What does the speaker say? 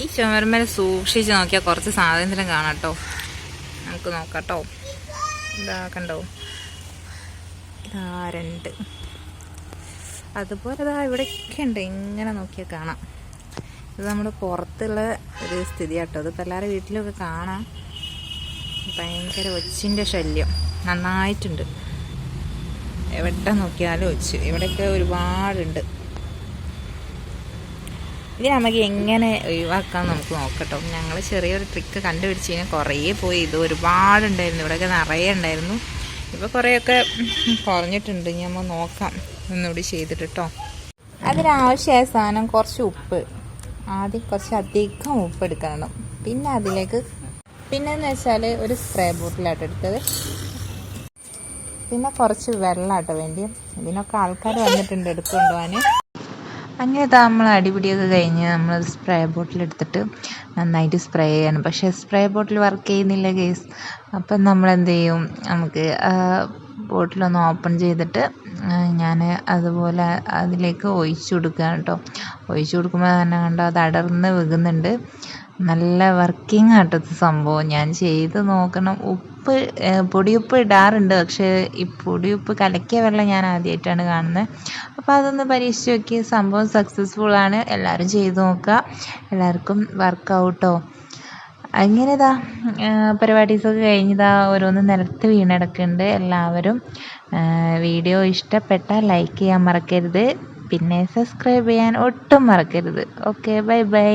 ഈ ചുമരുമേലെ സൂക്ഷിച്ച് നോക്കിയാൽ കുറച്ച് സ്വാതന്ത്ര്യം കാണാം കേട്ടോ. നമുക്ക് നോക്കാട്ടോ കേട്ടോ. ഇതാ കണ്ടോ? ഇതാ രണ്ട്. അതുപോലെ ഇതാ ഇവിടെയൊക്കെ ഉണ്ട്. ഇങ്ങനെ നോക്കിയാൽ കാണാം. ഇത് നമ്മുടെ പുറത്തുള്ള ഒരു സ്ഥിതി കേട്ടോ. ഇതിപ്പോൾ എല്ലാവരുടെ വീട്ടിലൊക്കെ കാണാം. ഭയങ്കര ഒച്ചിന്റെ ശല്യം. നന്നായിട്ടുണ്ട്. എവിടെ നോക്കിയാലും ഒച്ച്. ഇവിടെയൊക്കെ ഒരുപാടുണ്ട്. ഇത് നമുക്ക് എങ്ങനെ ഒഴിവാക്കാം നമുക്ക് നോക്കട്ടോ. ഞങ്ങൾ ചെറിയൊരു ട്രിക്ക് കണ്ടുപിടിച്ച് കഴിഞ്ഞാൽ കുറേ പോയി. ഇത് ഒരുപാടുണ്ടായിരുന്നു. ഇവിടെയൊക്കെ നിറയെ ഉണ്ടായിരുന്നു. ഇപ്പോൾ കുറേയൊക്കെ കുറഞ്ഞിട്ടുണ്ട്. ഇനി നമ്മൾ നോക്കാം. ഒന്നുകൂടി ചെയ്തിട്ട് കേട്ടോ അതിനാവശ്യമായ സാധനം കുറച്ച് ഉപ്പ്. ആദ്യം കുറച്ച് അധികം ഉപ്പ് എടുക്കണം. പിന്നെ അതിലേക്ക് പിന്നെന്ന് വെച്ചാൽ ഒരു സ്പ്രേ ബോട്ടിലാട്ടോ എടുത്തത്. പിന്നെ കുറച്ച് വെള്ളമാട്ടോ വേണ്ടി ഇതിനൊക്കെ ആൾക്കാർ വന്നിട്ടുണ്ട് എടുത്തുകൊണ്ട് പോകാൻ അങ്ങനെ നമ്മൾ അടിപിടിയൊക്കെ കഴിഞ്ഞ് നമ്മൾ സ്പ്രേ ബോട്ടിൽ എടുത്തിട്ട് നന്നായിട്ട് സ്പ്രേ ചെയ്യണം. പക്ഷേ സ്പ്രേ ബോട്ടിൽ വർക്ക് ചെയ്യുന്നില്ല കേസ് അപ്പം നമ്മൾ എന്ത് ചെയ്യും നമുക്ക് ബോട്ടിലൊന്ന് ഓപ്പൺ ചെയ്തിട്ട് ഞാൻ അതുപോലെ അതിലേക്ക് ഒഴിച്ചു കൊടുക്കുകയാണ് കേട്ടോ ഒഴിച്ചു കൊടുക്കുമ്പോൾ തന്നെ കണ്ടോ അത് അടർന്ന് വീകുന്നുണ്ട്. നല്ല വർക്കിംഗ് ആട്ടോ സംഭവം. ഞാൻ ചെയ്ത് നോക്കണം. ഉപ്പ് പൊടിയുപ്പ് ഇടാറുണ്ട്. പക്ഷേ ഈ പൊടിയുപ്പ് കലക്കിയ വെള്ളം ഞാൻ ആദ്യമായിട്ടാണ് കാണുന്നത് അപ്പോൾ അതൊന്ന് പരീക്ഷിച്ച് നോക്കി. സംഭവം സക്സസ്ഫുൾ ആണ്. എല്ലാവരും ചെയ്ത് നോക്കുക. എല്ലാവർക്കും വർക്കൗട്ടോ അങ്ങനെ ഇതാ പരിപാടീസൊക്കെ കഴിഞ്ഞിതാ ഓരോന്ന് നിലത്ത് വീണെടുക്കുന്നുണ്ട് എല്ലാവരും. വീഡിയോ ഇഷ്ടപ്പെട്ടാൽ ലൈക്ക് ചെയ്യാൻ മറക്കരുത്. പിന്നെ സബ്സ്ക്രൈബ് ചെയ്യാൻ ഒട്ടും മറക്കരുത്. Okay bye bye